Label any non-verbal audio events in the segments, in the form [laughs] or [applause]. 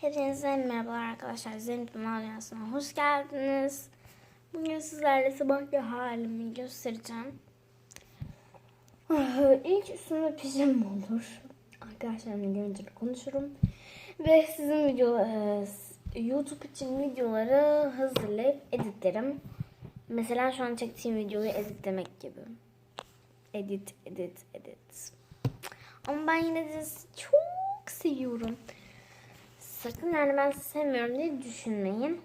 Hepinize merhabalar arkadaşlar. Zeynep Dünyası'na hoş geldiniz. Bugün sizlerle sabahki halimi göstereceğim. Ah, İlk üstümde pijama olur. Arkadaşlarımla görünce konuşurum. Ve sizin video, e, YouTube için videoları hazırlayıp editlerim. Mesela şu an çektiğim videoyu editlemek gibi. Edit, edit, edit. Ama ben yine de çok seviyorum. Sakın yani ben sevmiyorum diye düşünmeyin.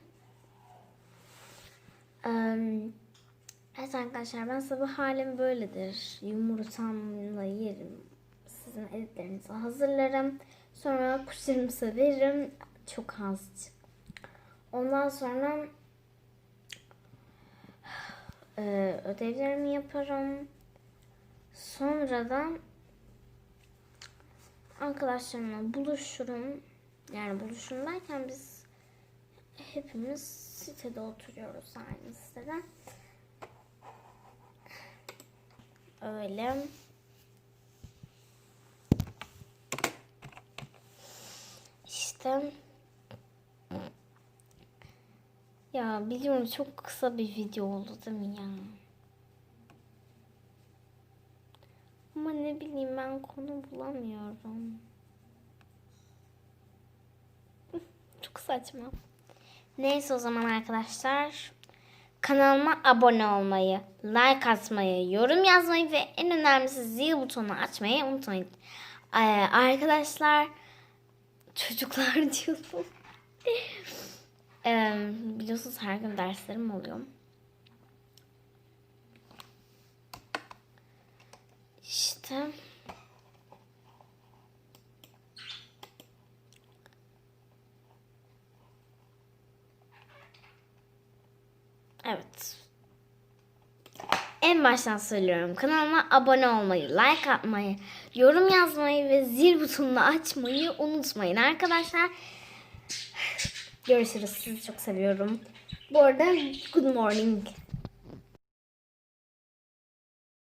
Evet arkadaşlar ben sabah halim böyledir. Yumurtamla yerim. Sizin editlerinizi hazırlarım. Sonra kuşlarımı severim. Çok azıcık. Ondan sonra eee, [sighs] ödevlerimi yaparım. Sonradan arkadaşlarımla buluşurum. Yani buluşurum derken biz hepimiz sitede oturuyoruz aynı sitede. Öyle. İşte ya biliyorum çok kısa bir video oldu değil mi ya? Ama ne bileyim ben konu bulamıyorum. Çok saçma. Neyse o zaman arkadaşlar. Kanalıma abone olmayı, like atmayı, yorum yazmayı ve en önemlisi zil butonunu açmayı unutmayın. Ee, arkadaşlar çocuklar [laughs] diyorum. Ee, biliyorsunuz her gün derslerim oluyor. İşte Evet. En baştan söylüyorum. Kanalıma abone olmayı, like atmayı, yorum yazmayı ve zil butonunu açmayı unutmayın arkadaşlar. Görüşürüz. Sizi çok seviyorum. Bu arada good morning.